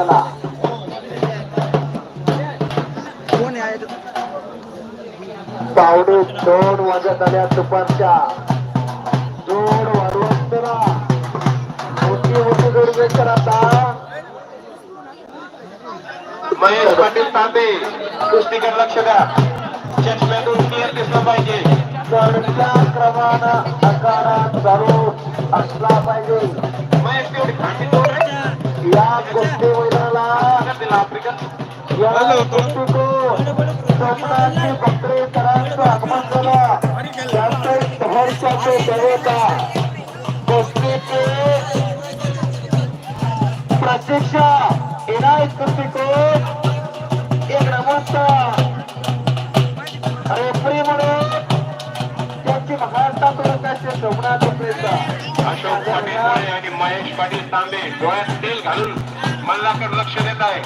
चला. पावडे दोन वाजत आल्या दुपारच्या. वाढवून चला. मोठी मोठी जोडवेकर आता. महेश पाटील तांबे कुस्तीकर लक्ष द्या. चष्म्यातून क्लिअर दिसलं पाहिजे. चढत्या क्रमानं आकारात चालू असला पाहिजे. महेश तेवढी. या कुस्ती मैदानाला या कुस्तीको स्वप्नाची बकरी करांचं आगमन झालं. त्याचे शहरच्याचे देवता कुस्तीचे प्रतीक्षा इनायत कुस्तीको एक नमस्त. रेफरी म्हणून त्यांची महाराष्ट्रात त्याचे स्वप्नात बकरीचा अशोक पाटील मुळे आणि महेश पाटील तांबे डोळ्यात तेल घालून मल्लाकडे लक्ष देत आहे.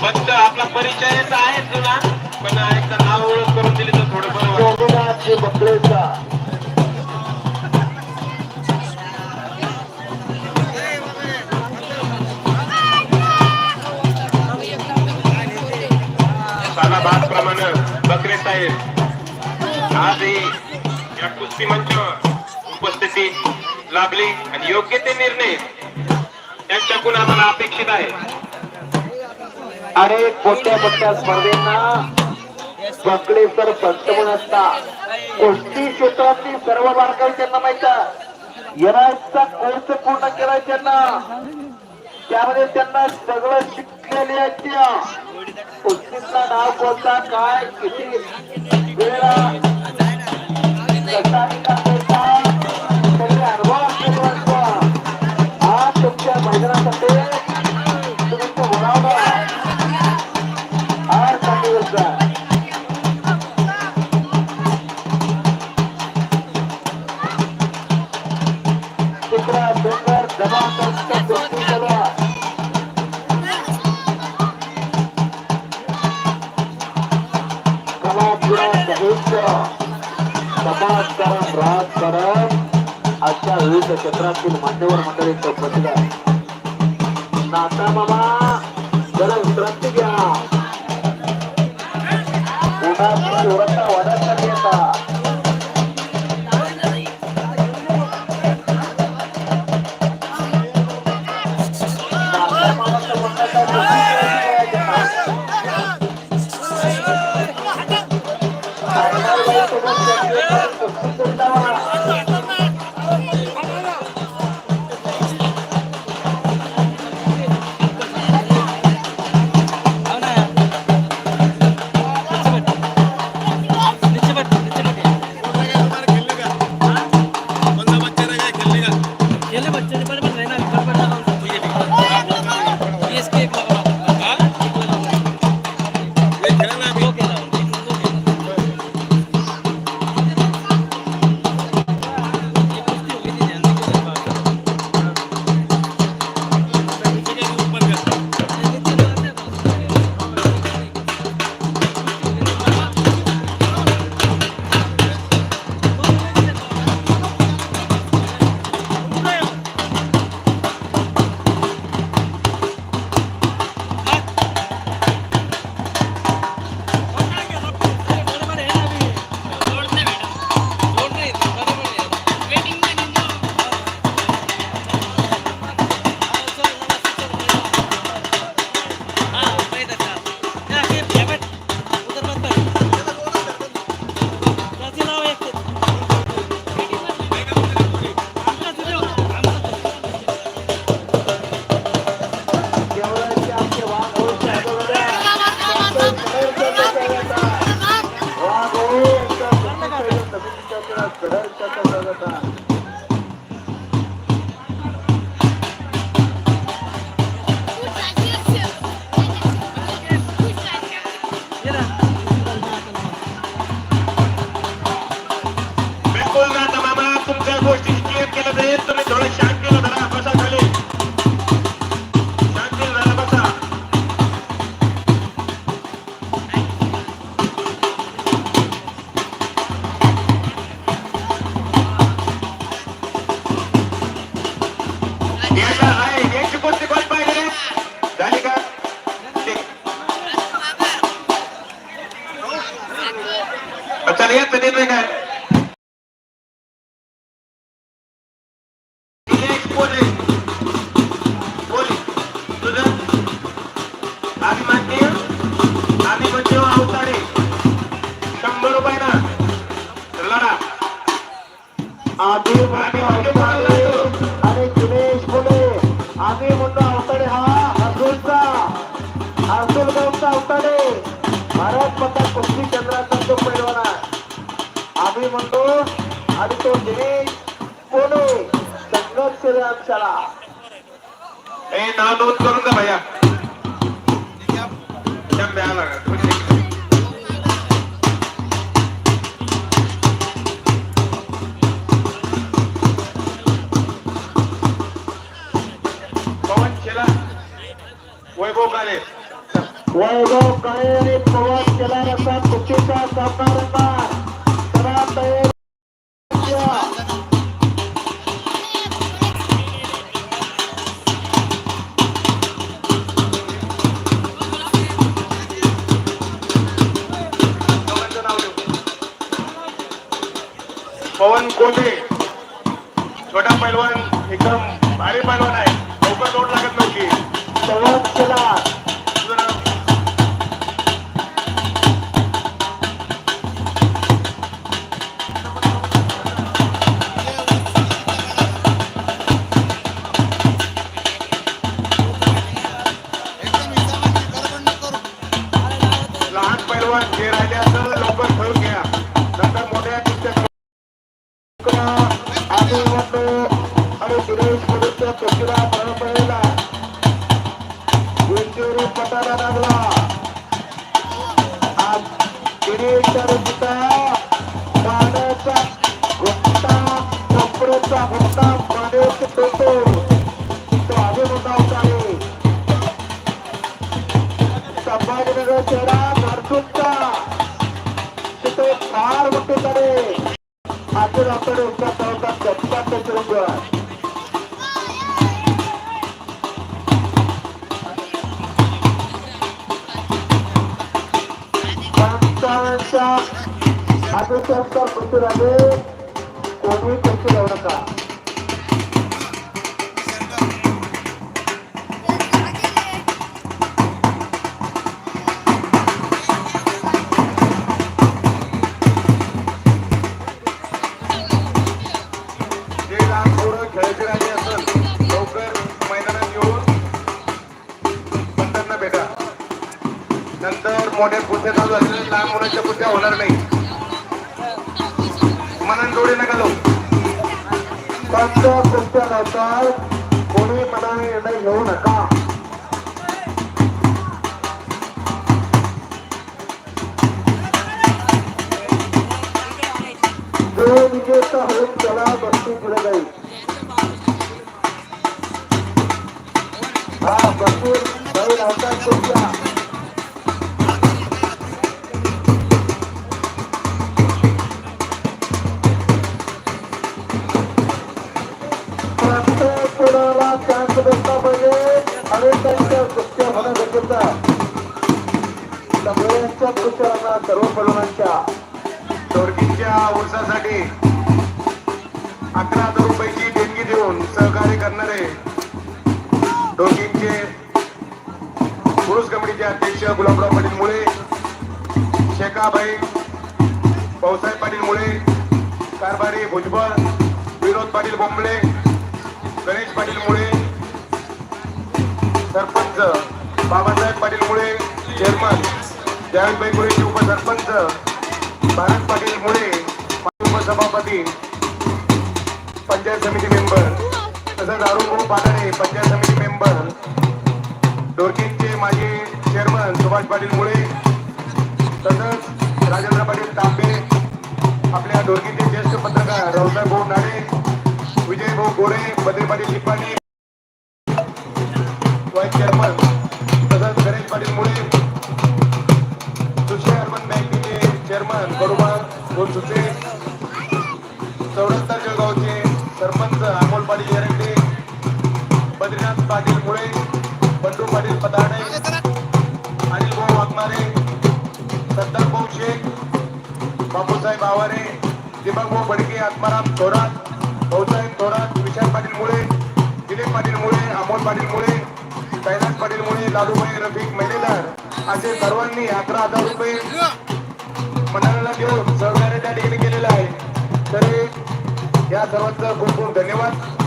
फक्त आपला परिचय आहे जुना पण एकदा नाव ओळख करून दिली तर थोडं बरं त्याचप्रमाणे बकरे साहेब आजही या कुस्ती मंच उपस्थिती लाभली आणि योग्य ते निर्णय त्यांच्याकडून आम्हाला अपेक्षित आहे. अरे कोणत्या कोणत्या स्पर्धेंना बकले तर पंतमन असतात. कुस्ती क्षेत्रातली सर्व बारकाई त्यांना माहीत येणारचा कोर्स पूर्ण केलाय त्यांना? त्यामध्ये त्यांना सगळं शिकलेले आहेत नाव कोणता काय किती वेळा कसा आज तुमच्या मैदानासाठी तुम्ही आज चल याचा आणि तो दिनेश फुले संघर्ष शाळा ए नाव नोंद करून जा भैया ಸೇರಾ ನಡ್ಸುತ್ತ ಸುತ್ತ ಕಾರ್ ಬಿಟ್ಟಿದ್ದಾರೆ ಅದು ಅಪ್ಪಡೆ ಉಪ್ಪತ್ತ ಉಪ್ಪತ್ತ ಎಪ್ಪತ್ತಿದ್ರು ಅದು ಸರ್ಕಾರ ಕೊಡ್ತಿರೋದು ಕೋವಿಡ್ ಕೊಡ್ತಿರೋಣ मोठे मोठ्या चालू असलेले लहान मुलांच्या कुस्त्या होणार नाही. मनान जोडे नका लावू. पंच कुस्त्या लावतात कोणी मनाने निर्णय घेऊ नका. जो विजेता होईल त्याला बक्षीस दिलं जाईल. हा बसून जाईल आता कुणाला चान्स पाहिजे आणि त्यांच्या कुस्त्या होणं गरजेचं सगळ्यांच्या कुस्त्या सर्व पलवानांच्या दोरकीच्या उसासाठी अकरा हजार रुपयाची देणगी देऊन सहकार्य करणारे दोघींचे पुरुष कमिटीचे अध्यक्ष गुलाबराव पाटील मुळे शेखाबाई भाऊसाहेब पाटील मुळे कारभारी भुजबळ विनोद पाटील बोंबळे गणेश पाटील मुळे सरपंच बाबासाहेब पाटील मुळे चेअरमन जावेदभाई मुळेचे उपसरपंच भारत पाटील मुळे उपसभापती पंचायत समिती मेंबर तसंच अरुणभाऊ पाटाणे पंचायत समिती मेंबर डोरकींचे माजी चेअरमन सुभाष पाटील मुळे तसंच राजेंद्र पाटील तांबे आपल्या डोरकीचे ज्येष्ठ पत्रकार रावसाहेब भाऊ नाडे विजय भाऊ गोरे बद्री पाटील लिपाणी तसंच गणेश पाटील मुळे. दुसऱ्या अर्बन बँकेचे चेअरमन बरोबर दोन सुचे चौरस्ता जळगावचे सरपंच अमोल पाटील येरंडे बद्रीनाथ पाटील मुळे बंडू पाटील पदाणे अनिल भाऊ वाघमारे सत्तार भाऊ शेख बापूसाहेब आवारे दीपक भाऊ बडके आत्माराम थोरात भाऊसाहेब थोरात विशाल पाटील मुळे दिलीप पाटील मुळे अमोल पाटील मुळे कैलास पाटील मुळे लालूबाई रफिक महिलेदार असे सर्वांनी अकरा हजार रुपये मंडळाला देऊन सहकार्य त्या ठिकाणी केलेलं आहे. तर या सर्वांचं खूप खूप धन्यवाद.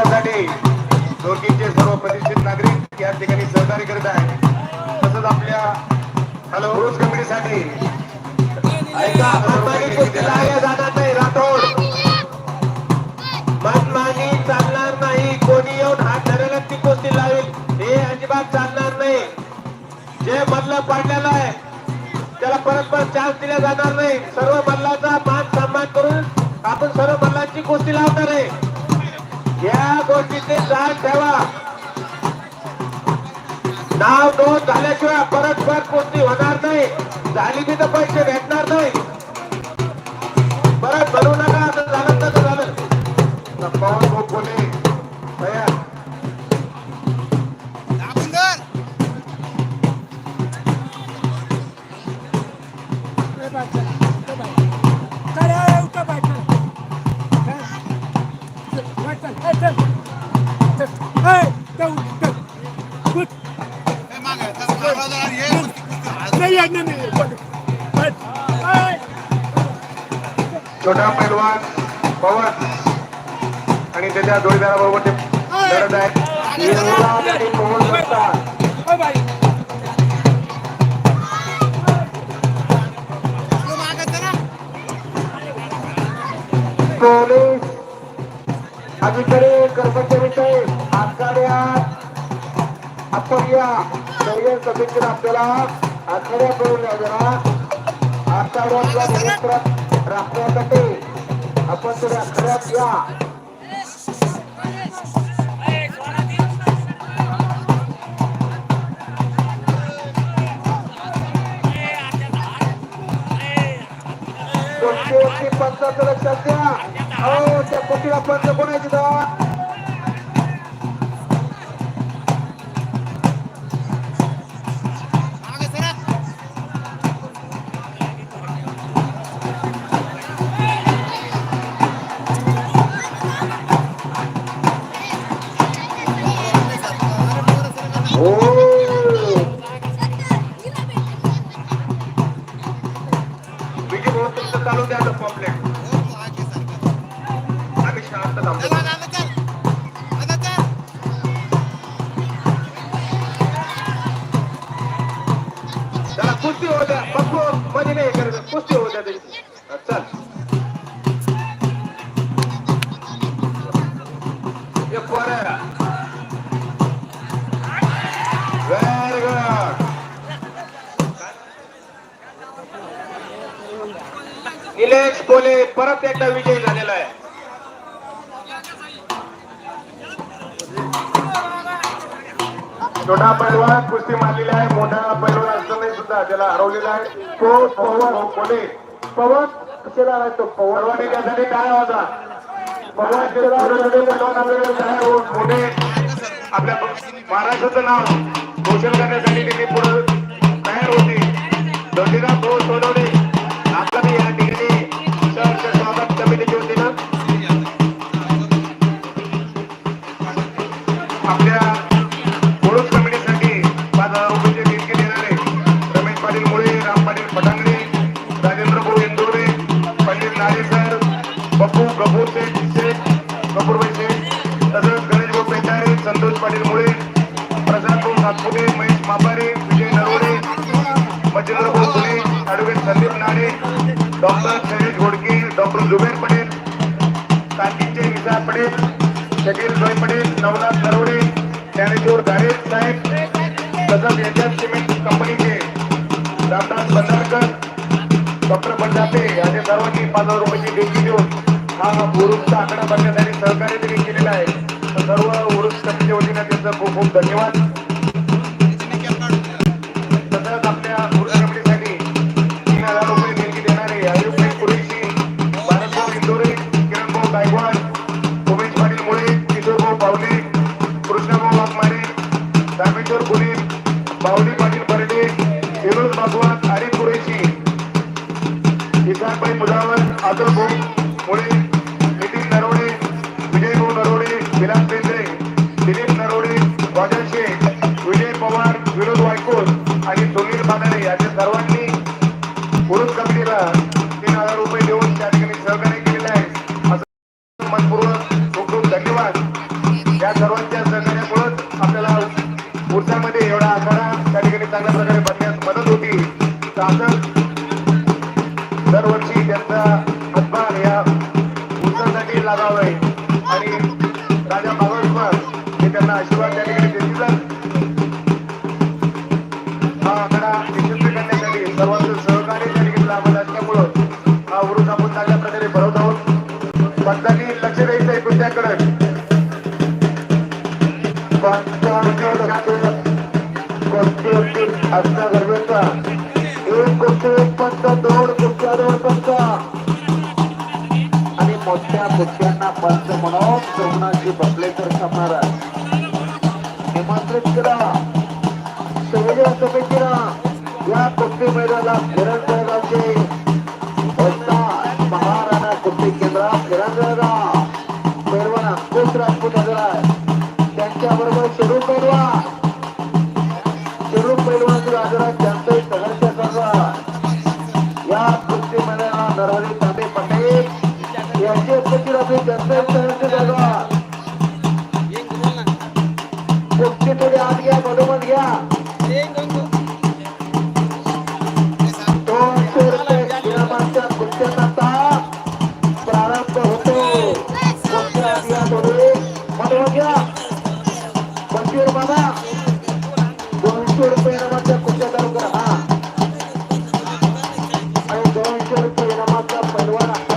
विकासासाठी उत्सवासाठी सर्व प्रतिष्ठित नागरिक या ठिकाणी सहकार्य करत आहेत. तसंच आपल्या हॅलो रोज कमिटीसाठी राठोड. मनमानी चालणार नाही. कोणी येऊन हात धरायला ती कुस्ती लावेल हे अजिबात चालणार नाही. जे मधलं पाडलेलं आहे त्याला परत परत चान्स दिला जाणार नाही. सर्व मल्लाचा मान सन्मान करून आपण सर्व मल्लांची कुस्ती लावणार आहे. तिथे जात ठेवा. नाव नोंद झाल्याशिवाय परत परत कोणती होणार नाही. झाली की तर पैसे भेटणार नाही. परत भरू नका आता झालं तर झालं. पवन भाऊ कोले तयार. छोटा पैलवान पवन आणि त्याच्या जोडीदाराबरोबर ते लढत आहे पवन. पोलीस अधिकारी कर्मचारी आखाड्यात आपण या सगळ्या सदस्य आपल्याला आखाड्यात करून नियंत्रण राखण्यासाठी आपण तरी आखाड्यात या. दोनशे लक्षात द्या अहो त्या कुटीला पंच कोणाची दा छोटा पैलवान कुस्ती मारलेली आहे मोठा पैलवान असताना सुद्धा त्याला हरवलेला आहे. तो पवन कोणे पवन कशाला आहे तो? पवन. त्यासाठी काय होता पवन शिरसाट पैलवान मोठे आपल्या महाराष्ट्राचं नाव घोषण करण्यासाठी त्यांनी पुढे तयार होती. दर्जेदार भाऊ सोनवणे बापू गफूर सेठ सेठ गफूरबाई तसंच गणेश भाऊ पेंढारे संतोष पाटील मुळे प्रसाद भाऊ महेश मापारे विजय नरोडे मच्छिंद्र भाऊ Phule advocate Sandeep Nane doctor Shailesh Ghodke doctor Zuber Patel कांतीचे विसा पटेल शकील जोय पटेल नवनाथ नरोडे ज्ञानेश्वर गारे साहेब तसंच यांच्याच सिमेंट कंपनीचे रामदास बंधारकर डॉक्टर बंडापे यांच्या सर्वांनी पाच हजार रुपयाची देणगी देऊन हा ओरुपचा आकडा बघण्यासाठी सहकार्य देखील केलेला आहे. सर्व वृक्ष समितीच्या वतीनं त्यांचा खूप खूप धन्यवाद. करायला जावं आणि राजा भागवतकर हे त्यांना आशीर्वाद त्या ठिकाणी देतील. हा आकडा निश्चित करण्यासाठी सर्वांचं सहकार्य त्या ठिकाणी लाभत असल्यामुळं हा उरुस आपण चांगल्या प्रकारे भरवत आहोत. भक्तांनी लक्ष द्यायचं आहे कुठल्याकडे असता गरजेचा एक गोष्ट एक पंच दोन गोष्ट दोन पंच मोठ्या बच्च्यांना पंच म्हणून तरुणाची बसले तर समारा निमंत्रित करा. संयोजन समितीला या कुस्ती मैदानाला फिरत मैदानाचे Guevara.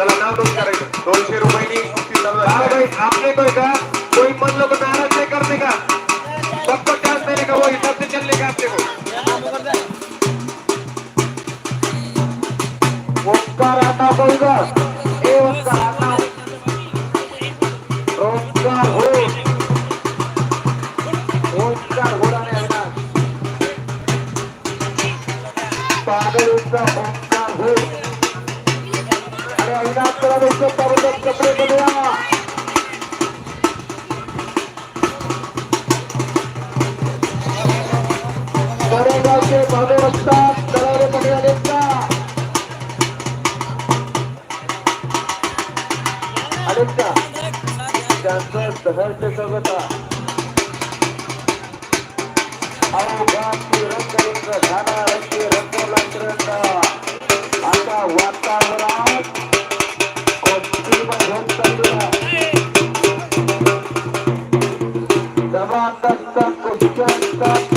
त्याला नाव नोंद करायचं. दोनशे रुपये भाई आपने कोई का? कोई मन लोग नाराज नहीं करने का? सबको चांस देने का वो हिसाब से चलने का आपने को ओंकार आता बोलगा सुरक्षा त्यांचं सहर्ष स्वागत अवघाती रंग रंग झाला रंग रंग रंग आता वातावरणात कोणती मधून चालू Stop, stop, stop, stop, stop.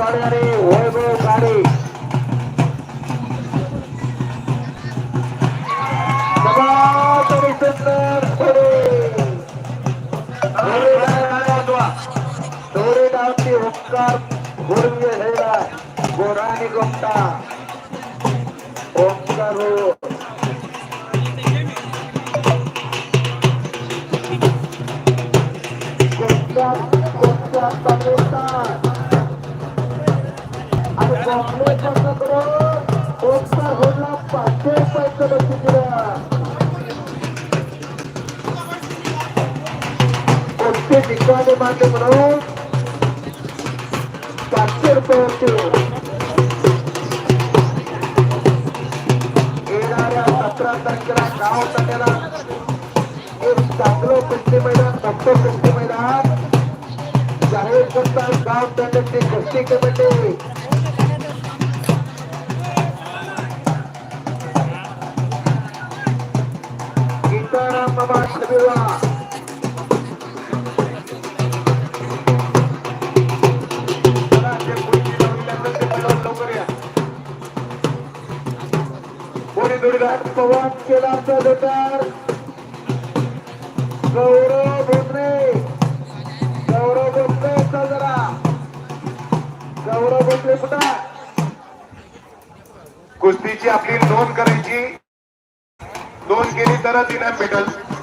वैभव काळे वैभव काळे समाधानी सुंदर पुढे दोरे डावची ओंकार गुरुवे हेला गोराणी गोमटा. ओंकार हो. गोमटा गोमटा पाकिस्तान ठिकाणी मागे म्हणून पाचशे रुपये येणाऱ्या सतरा तारखेला गाव एक चांगलं कुस्ती मैदान मोठं कुस्ती मैदान जाहीर करतात गाव ताट्याची कुस्ती कमिटी कोणी दुर्घाट पवन केला सदकार गौरव भोसले गौरव भोसले जरा गौरव भोसले कुठं कुस्तीची आपली नोंद करायची. नोंद केली तरच इनाम भेटल.